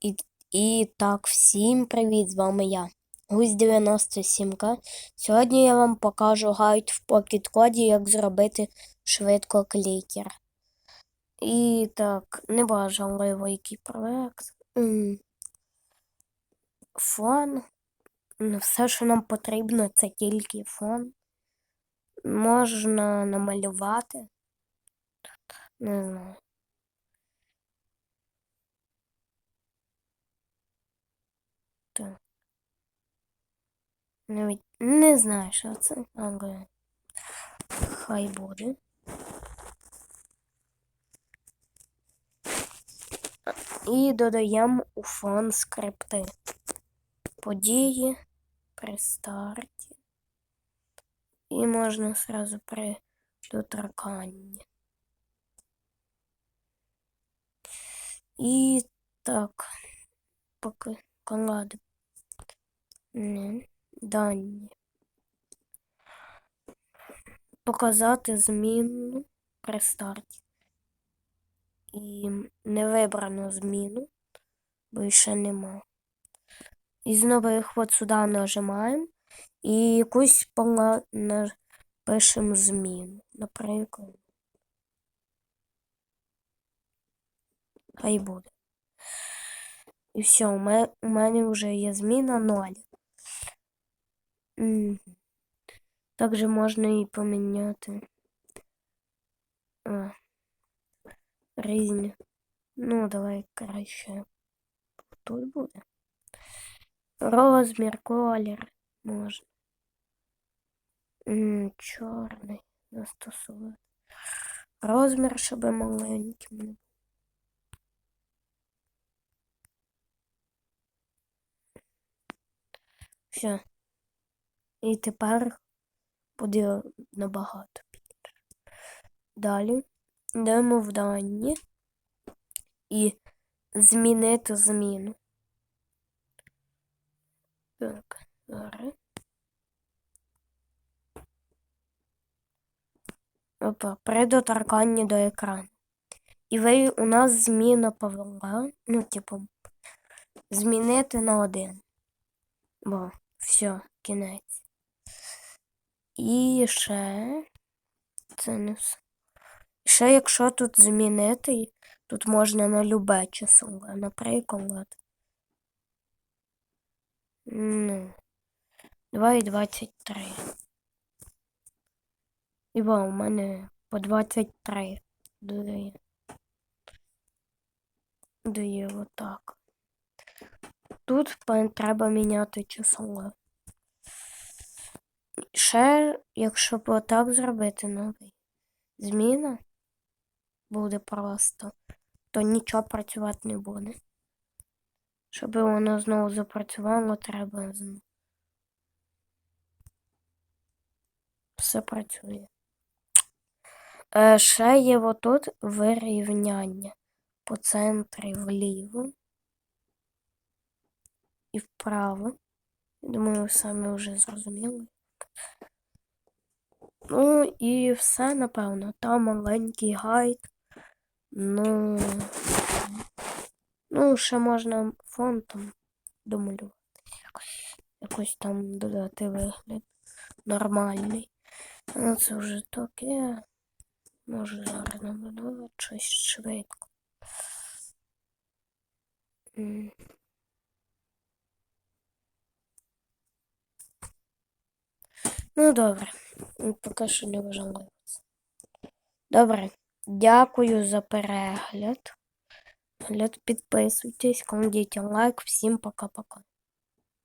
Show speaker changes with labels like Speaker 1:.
Speaker 1: І, і так, всім привіт! З вами я, Гусь 97К. Сьогодні я вам покажу гайд в Pocket коді, як зробити швидко клікер. І так, неважливо, який проект. Фон. Ну, Все, що нам потрібно, це тільки фон. Можна намалювати. Не знаю. Так. Навіть не знаю, що це, але хай буде. І додаємо у фон скрипти. Події при старті. І можна сразу при доторканні. І так, колади. Дані. Показати зміну при старті. І не вибрано зміну, бо ще нема. І знову їх от сюди нажимаємо і якусь пишемо зміну. Наприклад. Хай буде. І все, у мене, у мене вже є зміна 0. М. Також можна і поміняти. А. Різні. Ну, давай краще. Тут буде. Розмір, колір можна. М, Чорний застосувати. Розмір, щоб маленьким не Все. І тепер буде набагато більше. Далі йдемо в дані і змінити зміну. Так, зараз. Опа, при доторканні до екрану. І ви у нас зміна повела, ну, типу, змінити на один. Бо, все, кінець. І ще це не все. Ще якщо тут змінити, тут можна на любе число, наприклад. Ну, 2,23. І бо у мене по 23 додає. Дає отак. Тут треба міняти число. Ще, якщо б отак зробити новий зміна буде просто, то нічого працювати не буде. Щоб воно знову запрацювало, треба знову. Все працює. Е, ще є отут вирівняння по центрі вліво і вправо. Думаю, ви самі вже зрозуміли. Ну і все, напевно. Там маленький гайд. Ну, ну, ще можна фон там домалювати. Якось, якось там додати вигляд нормальний. Ну це вже таке. Може зараз намалювати щось швидко. Ну, добре. Поки що не важливо. Добре. Дякую за перегляд. Підписуйтесь, кладіть лайк. Всім пока-пока.